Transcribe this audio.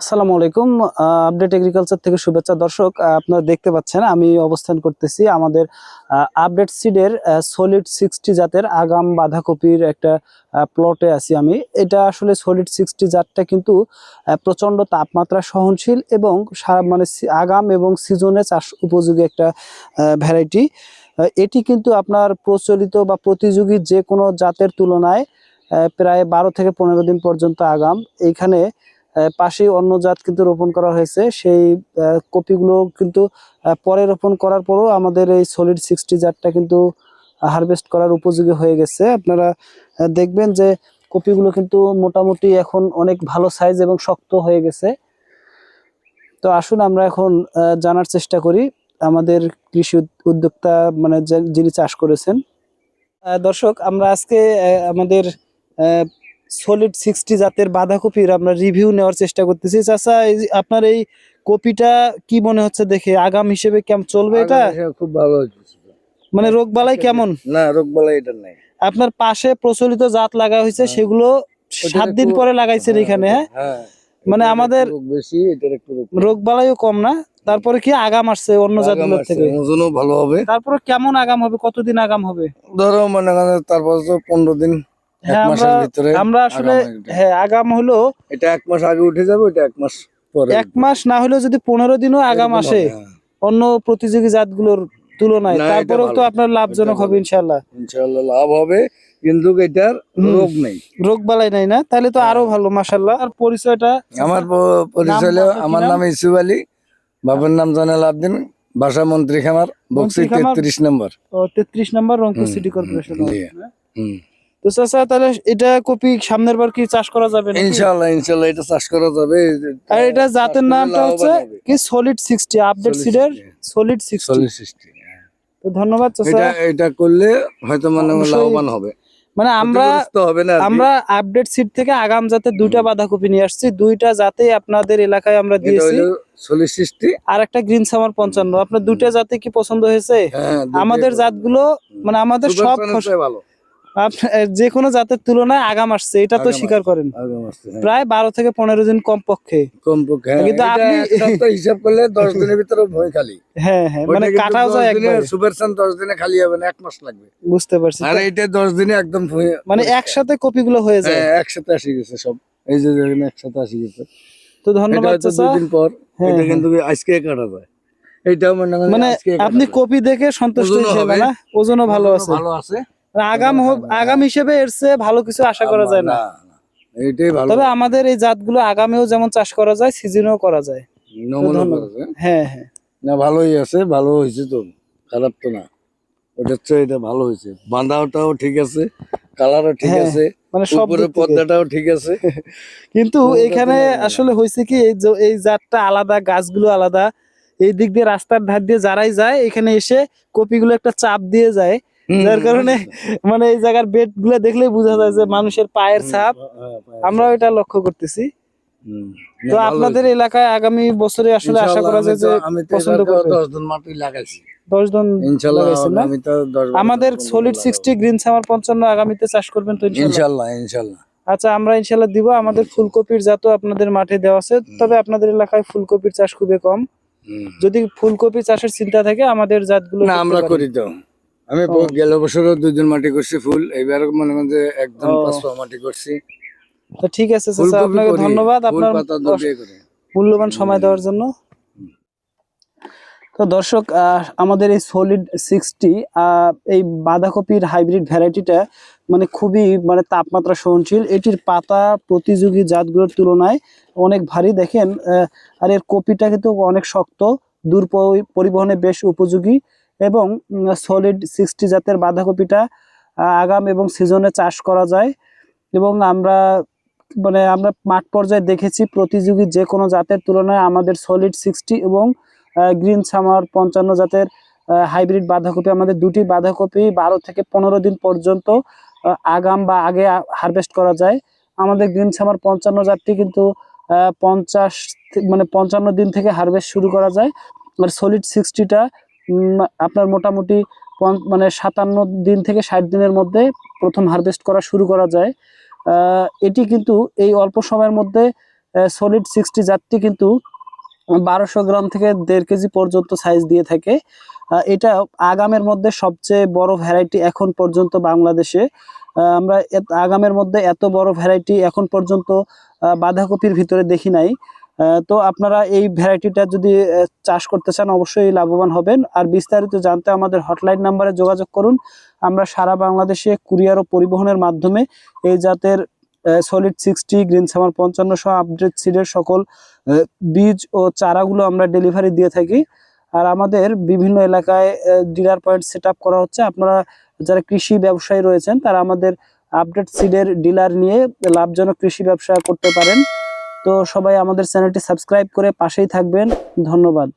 আসসালামু আলাইকুম। Update agriculture থেকে শুভেচ্ছা। দর্শক আপনারা দেখতে পাচ্ছেন, আমি অবস্থান করতেছি আমাদের আপডেট সিডের সলিড সিক্সটি জাতের আগাম বাঁধাকপির একটা প্লটে আছি আমি। এটা আসলে সলিড সিক্সটি জাতটা কিন্তু প্রচণ্ড তাপমাত্রা সহনশীল এবং সারা মানে আগাম এবং সিজনে চাষ উপযোগী একটা ভ্যারাইটি এটি কিন্তু আপনার প্রচলিত বা প্রতিযোগী যে কোনো জাতের তুলনায় প্রায় বারো থেকে পনেরো দিন পর্যন্ত আগাম। এইখানে পাশেই অন্য জাত কিন্তু রোপণ করা হয়েছে। সেই কপিগুলো কিন্তু পরে রোপণ করার পরও আমাদের এই সলিড সিক্সটি জাতটা কিন্তু হারভেস্ট করার উপযোগী হয়ে গেছে। আপনারা দেখবেন যে কপিগুলো কিন্তু মোটামুটি এখন অনেক ভালো সাইজ এবং শক্ত হয়ে গেছে। তো আসুন আমরা এখন জানার চেষ্টা করি আমাদের কৃষি উদ- উদ্যোক্তা মানে যিনি চাষ করেছেন। দর্শক, আমরা আজকে আমাদের সলিড সিক্সটি জাতের বাঁধাকপির আমরা রিভিউ নেওয়ার চেষ্টা করতেছি। চাচা আপনার এই কপিটা কি মনে হচ্ছে দেখে? আগাম হিসেবে কেমন চলবে এটা? খুব ভালো মানে রোগ বালাই কেমন? না রোগ বালাই এটা নাই। আপনার পাশে প্রচলিত জাত লাগা হয়েছে হ্যাঁ। সেগুলো সাত দিন পরে লাগাইছেন এখানে হ্যাঁ? হ্যাঁ। মানে আমাদের রোগ বালাইও কম না? তারপরে কি আগাম আসছে অন্য জাতগুলোর থেকে? ওজনও ভালো হবে। তারপরে কেমন আগাম হবে? কতদিন আগাম হবে? ধরো মনে তারপর তো পনেরো দিন হ্যাঁ আমরা ভিতরে আমরা আসলে হ্যাঁ আগাম হলো এটা এক মাস আগে উঠে যাবে এটা এক মাস পরে এক মাস না হলেও যদি পনেরো দিনও আগাম আসে হ্যাঁ। অন্য প্রতিযোগী জাতগুলোর তুলনায় তারপরেও তো আপনার লাভজনক হবে ভালো। ইনশাল্লাহ লাভ হবে কিন্তু এটার রোগ নেই। রোগ বালাই নাই না? তাহলে তো আরও ভালো মাশাল্লাহ আর পরিচয়টা? আমার পরিচয় হলো, আমার নাম? ইসুফ আলী। বাবার নাম জানাল আবদিন। বাসা মন্ত্রী খামার বক্সি তেত্রিশ নম্বর। তেত্রিশ নম্বর রংপুর সিটি কর্পোরেশন তো চাচা তাহলে এটা কপি সামনের বার কি চাষ করা যাবে নাকি? ইনশাআল্লাহ ইনশাআল্লাহ এটা চাষ করা যাবে। আর এটা জাতের নামটা হচ্ছে কি সলিড সিক্সটি আপডেট Solid সিডের 60 সলিড সিক্সটি 60, হ্যাঁ। তো ধন্যবাদ চাচা। এটা এটা করলে হয়তো মানে লাভবান হবে। মানে আমরা। আমরা আপডেট সিট থেকে আগাম জাতের দুইটা বাঁধাকপি নিয়ে আসছি। দুইটা জাতে আপনাদের এলাকায় আমরা দিয়েছি। আর একটা গ্রিন সামার পঞ্চান্ন। আপনার দুইটা জাতে কি পছন্দ হয়েছে? হ্যাঁ আমাদের জাতগুলো মানে আমাদের সব ভালো। যে কোনো জাতের তুলনায় আগাম আসছে এটা তো স্বীকার করেন। হ্যাঁ। প্রায় বারো থেকে পনেরো দিন কম পক্ষে। কিন্তু আপনি- হিসাব করলে দশ দিনের ভিতরে ভয় খালি। হ্যাঁ হ্যাঁ মানে কাটাও যায় একবার। সুপার দশ দিনে খালি হবে না এক মাস লাগবে। বুঝতে পারছি। আর এইটা দশ দিনে একদম ভুঁয়ে- মানে একসাথে কপিগুলো হয়ে যায়। একসাথে আসি গেছে সব। এই যে একসাথে আসি গেছে। তো ধন্যবাদ পর এটা। কিন্তু আজকে কাটা যায়। এইটাও মনে আপনি কপি দেখে সন্তুষ্ট হয়েছেন। না? ওজনও ভালো আছে। ভালো আছে। আগাম হোক আগাম হিসেবে এর চেয়ে ভালো কিছু আশা করা যায় না। না, ভালো। তবে আমাদের এই জাতগুলো আগামেও যেমন চাষ করা যায় সিজনেও করা যায়। করেছে। হ্যাঁ? হ্যাঁ না ভালোই আছে ভালো হয়েছে তো খারাপ তো না। ওটার চেয়ে এটা ভালো হয়েছে। বাঁধাওটাও ঠিক আছে কালারও ঠিক হ্যাঁ, আছে মানে উপরে পর্দাটাও ঠিক আছে। কিন্তু এখানে আসলে হয়েছে কি এই যে- এই জাতটা আলাদা গাছগুলো আলাদা এই দিক দিয়ে রাস্তার ধার দিয়ে যারাই যায় এখানে এসে কপিগুলো একটা চাপ দিয়ে যায় যার কারণে মানে এই জায়গার বেডগুলো দেখলেই বোঝা যায় যে মানুষের পায়ের ছাপ। আমরা এটা লক্ষ্য করতেছি। তো আপনাদের এলাকায় আগামী বছরে আসলে আশা করা যায় যে পছন্দ করবে। দশ জন মাটি লাগাইছি। জন আমি তো আমাদের সলিড গ্রিন সামার পঞ্চান্ন আগামীতে চাষ করবেন তো আচ্ছা আমরা ইনশাল্লাহ দিব। আমাদের ফুলকপির জাতও আপনাদের মাঠে দেওয়া আছে। তবে আপনাদের এলাকায় ফুলকপির চাষ খুবই কম। যদি ফুলকপি চাষের চিন্তা থাকে আমাদের জাতগুলো না আমরা। করি তো। আমি গেল বছরও দুজন মাটি করছি ফুল এবার মনে করেন যে একদম। পাঁচ মাটি করছি। তো ঠিক আছে আপনাকে ধন্যবাদ আপনার মূল্যবান সময় দেওয়ার জন্য। তো দর্শক আমাদের এই সলিড সিক্সটি এই বাঁধাকপির হাইব্রিড ভ্যারাইটিটা মানে খুবই মানে তাপমাত্রা সহনশীল। এটির পাতা প্রতিযোগী জাতগুলোর তুলনায় অনেক ভারী দেখেন আহ, আর এর কপিটা কিন্তু অনেক শক্ত দূর পরিবহনে বেশ উপযোগী। এবং সলিড সিক্সটি জাতের বাঁধাকপিটা আগাম এবং সিজনে চাষ করা যায়। এবং আমরা মানে আমরা মাঠ পর্যায়ে দেখেছি প্রতিযোগী যে কোনো জাতের তুলনায় আমাদের সলিড সিক্সটি এবং গ্রিন সামার পঞ্চান্ন জাতের হাইব্রিড বাঁধাকপি, আমাদের দুটি বাঁধাকপি বারো থেকে পনেরো দিন পর্যন্ত আগাম বা আগে হারভেস্ট করা যায়। আমাদের গ্রিন সামার পঞ্চান্ন জাতটি কিন্তু পঞ্চাশ মানে পঞ্চান্ন দিন থেকে হারভেস্ট শুরু করা যায়। আর সলিড সিক্সটিটা আপনার মোটামুটি মানে সাতান্ন দিন থেকে ষাট দিনের মধ্যে প্রথম হারভেস্ট করা শুরু করা যায়। এটি কিন্তু এই অল্প সময়ের মধ্যে সলিড সিক্সটি জাতটি কিন্তু বারোশো গ্রাম থেকে দেড় কেজি পর্যন্ত সাইজ দিয়ে থাকে। এটা আগামের মধ্যে সবচেয়ে বড় ভ্যারাইটি এখন পর্যন্ত বাংলাদেশে। আমরা আগামের মধ্যে এত বড় ভ্যারাইটি এখন পর্যন্ত বাঁধাকপির ভিতরে দেখি নাই। তো আপনারা এই ভ্যারাইটিটা যদি চাষ করতে চান, অবশ্যই লাভবান হবেন। আর বিস্তারিত জানতে আমাদের হটলাইন নাম্বারে যোগাযোগ করুন। আমরা সারা বাংলাদেশে কুরিয়ার ও পরিবহনের মাধ্যমে এই জাতের সলিড সিক্সটি গ্রিন সামার পঞ্চান্ন সহ আপডেট সিডের সকল বীজ ও চারাগুলো আমরা ডেলিভারি দিয়ে থাকি। আর আমাদের বিভিন্ন এলাকায় ডিলার পয়েন্ট সেট করা হচ্ছে। আপনারা যারা কৃষি ব্যবসায়ী রয়েছেন, তারা আমাদের আপডেট সিডের ডিলার নিয়ে লাভজনক কৃষি ব্যবসা করতে পারেন। তো সবাই আমাদের চ্যানেলটি সাবস্ক্রাইব করে পাশেই থাকবেন। ধন্যবাদ।